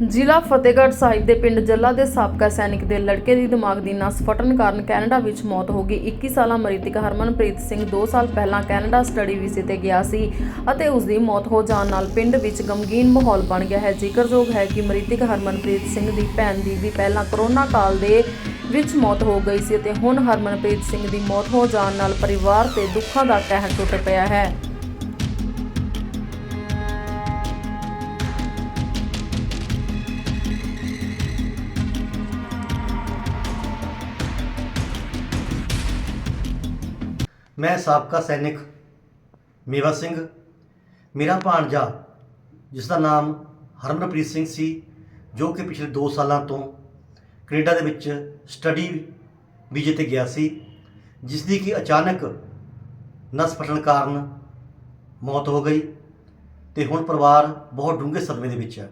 ਜ਼ਿਲ੍ਹਾ ਫਤਿਹਗੜ੍ਹ ਸਾਹਿਬ ਦੇ ਪਿੰਡ ਜੱਲਾ ਦੇ ਸਾਬਕਾ ਸੈਨਿਕ ਦੇ ਲੜਕੇ ਦੀ ਦਿਮਾਗ ਦੀ ਨਸ ਫਟਣ ਕਾਰਨ ਕੈਨੇਡਾ ਵਿੱਚ ਮੌਤ ਹੋ ਗਈ। 21 ਸਾਲਾ ਮ੍ਰਿਤਕ ਹਰਮਨਪ੍ਰੀਤ ਸਿੰਘ 2 ਸਾਲ ਪਹਿਲਾਂ ਕੈਨੇਡਾ ਸਟੱਡੀ ਵੀਜ਼ੇ ਤੇ ਗਿਆ ਸੀ ਅਤੇ ਉਸ ਦੀ ਮੌਤ ਹੋ ਜਾਣ ਨਾਲ ਪਿੰਡ ਵਿੱਚ ਗਮਗੀਨ ਮਾਹੌਲ ਬਣ ਗਿਆ ਹੈ। ਜ਼ਿਕਰਯੋਗ ਹੈ ਕਿ ਮ੍ਰਿਤਕ ਹਰਮਨਪ੍ਰੀਤ ਸਿੰਘ ਦੀ ਭੈਣ ਦੀ ਵੀ ਪਹਿਲਾਂ ਕਰੋਨਾ ਕਾਲ ਦੇ ਵਿੱਚ ਮੌਤ ਹੋ ਗਈ ਸੀ ਅਤੇ ਹੁਣ ਹਰਮਨਪ੍ਰੀਤ ਸਿੰਘ ਦੀ ਮੌਤ ਹੋ ਜਾਣ ਨਾਲ ਪਰਿਵਾਰ ਤੇ ਦੁੱਖਾਂ ਦਾ ਕਹਿਰ ਟੁੱਟ ਪਿਆ ਹੈ। ਮੈਂ ਸਾਬਕਾ ਸੈਨਿਕ ਮੇਵਾ ਸਿੰਘ, ਮੇਰਾ ਭਾਣਜਾ, ਜਿਸ ਦਾ ਨਾਮ ਹਰਮਨਪ੍ਰੀਤ ਸਿੰਘ ਸੀ, ਜੋ ਕਿ ਪਿਛਲੇ 2 ਸਾਲਾਂ ਤੋਂ ਕੈਨੇਡਾ ਦੇ ਵਿੱਚ ਸਟੱਡੀ ਵੀਜ਼ੇ ਤੇ ਗਿਆ ਸੀ, ਜਿਸ ਦੀ ਕਿ ਅਚਾਨਕ ਨਸ ਫਟਣ ਕਾਰਨ ਮੌਤ ਹੋ ਗਈ ਤੇ ਹੁਣ ਪਰਿਵਾਰ ਬਹੁਤ ਡੂੰਘੇ ਸਦਮੇ ਦੇ ਵਿੱਚ ਹੈ।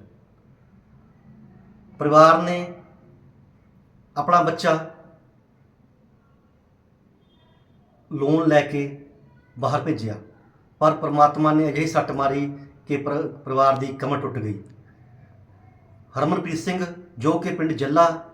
ਪਰਿਵਾਰ ਨੇ ਆਪਣਾ ਬੱਚਾ ਲੋਨ ਲੈ ਕੇ ਬਾਹਰ ਭੇਜਿਆ। ਪਰ ਪ੍ਰਮਾਤਮਾ ਨੇ ਅਜਿਹੀ ਸੱਟ ਮਾਰੀ ਕਿ ਪਰ- ਪਰਿਵਾਰ ਦੀ ਕਮਰ ਟੁੱਟ ਗਈ। ਹਰਮਨਪ੍ਰੀਤ ਸਿੰਘ, ਜੋ ਕਿ ਪਿੰਡ ਜੱਲਾ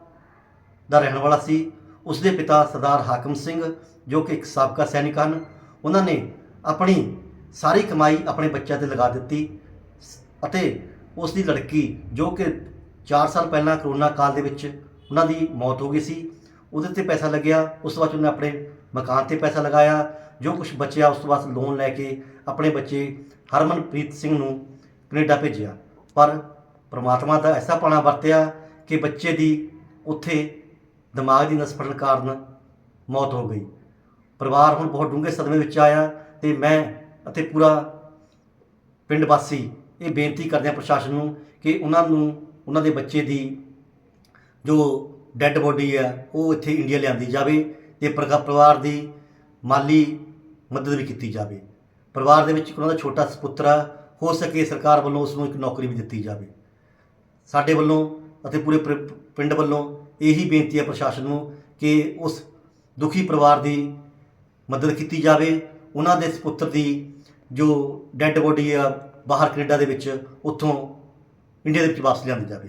ਦਾ ਰਹਿਣ ਵਾਲਾ ਸੀ ਉਸ ਦੇ ਪਿਤਾ ਸਰਦਾਰ ਹਾਕਮ ਸਿੰਘ, ਜੋ ਕਿ ਇੱਕ ਸਾਬਕਾ ਸੈਨਿਕ ਹਨ, ਉਹਨਾਂ ਨੇ ਆਪਣੀ ਸਾਰੀ ਕਮਾਈ ਆਪਣੇ ਬੱਚਿਆਂ ਤੇ ਲਗਾ ਦਿੱਤੀ ਸ- ਅਤੇ ਉਸ ਦੀ ਲੜਕੀ, ਜੋ ਕਿ 4 ਸਾਲ ਪਹਿਲਾਂ ਕਰੋਨਾ ਕਾਲ ਦੇ ਵਿੱਚ ਉਹਨਾਂ ਦੀ ਮੌਤ ਹੋ ਗਈ ਸੀ ਉਹਦੇ ਤੇ ਪੈਸਾ ਲੱਗਿਆ, ਉਸ ਤੋਂ ਬਾਅਦ ਉਹਨੇ ਆਪਣੇ ਮਕਾਨ ਤੇ ਪੈਸਾ ਲਗਾਇਆ, ਜੋ ਕੁਝ ਬਚਿਆ, ਉਸ ਤੋਂ ਬਾਅਦ ਲੋਨ ਲੈ ਕੇ ਆਪਣੇ ਬੱਚੇ ਹਰਮਨਪ੍ਰੀਤ ਸਿੰਘ ਨੂੰ ਕੈਨੇਡਾ ਭੇਜਿਆ। ਪਰ ਪ੍ਰਮਾਤਮਾ ਦਾ ਐਸਾ ਪਾਣਾ ਵਰਤਿਆ ਕਿ ਬੱਚੇ ਦੀ ਉੱਥੇ ਦਿਮਾਗ ਦੀ ਨਸ ਫਟਣ ਕਾਰਨ ਮੌਤ ਹੋ ਗਈ। ਪਰਿਵਾਰ ਹੁਣ ਬਹੁਤ ਡੂੰਘੇ ਸਦਮੇ ਵਿੱਚ ਆਇਆ ਤੇ ਮੈਂ ਅਤੇ ਪੂਰਾ ਪਿੰਡ ਵਾਸੀ ਇਹ ਬੇਨਤੀ ਕਰਦੇ ਹਾਂ ਪ੍ਰਸ਼ਾਸਨ ਨੂੰ ਕਿ ਉਹਨਾਂ ਨੂੰ, ਉਹਨਾਂ ਦੇ ਬੱਚੇ ਦੀ ਜੋ ਡੈੱਡ ਬੋਡੀ ਆ, ਉਹ ਇੱਥੇ ਇੰਡੀਆ ਲਿਆਂਦੀ ਜਾਵੇ ਤੇ ਪਰਿਵਾਰ ਦੀ ਮਾਲੀ ਮਦਦ ਵੀ ਕੀਤੀ ਜਾਵੇ। ਪਰਿਵਾਰ ਦੇ ਵਿੱਚ ਉਹਨਾਂ ਦਾ ਛੋਟਾ ਸੁਪੁੱਤਰ ਆ, ਹੋ ਸਕੇ ਸਰਕਾਰ ਵੱਲੋਂ ਉਸ ਨੂੰ ਇੱਕ ਨੌਕਰੀ ਵੀ ਦਿੱਤੀ ਜਾਵੇ। ਸਾਡੇ ਵੱਲੋਂ ਅਤੇ ਪੂਰੇ ਪ੍ਰ- ਪਿੰਡ ਵੱਲੋਂ ਇਹੀ ਬੇਨਤੀ ਹੈ ਪ੍ਰਸ਼ਾਸਨ ਨੂੰ ਕਿ ਉਸ ਦੁਖੀ ਪਰਿਵਾਰ ਦੀ ਮਦਦ ਕੀਤੀ ਜਾਵੇ। ਉਹਨਾਂ ਦੇ ਸੁਪੁੱਤਰ ਦੀ ਜੋ ਡੈੱਡ ਬੋਡੀ ਆ, ਬਾਹਰ ਕੈਨੇਡਾ ਦੇ ਵਿੱਚ, ਉੱਥੋਂ ਇੰਡੀਆ ਦੇ ਵਿੱਚ ਵਾਪਸ ਲਿਆਂਦੀ ਜਾਵੇ।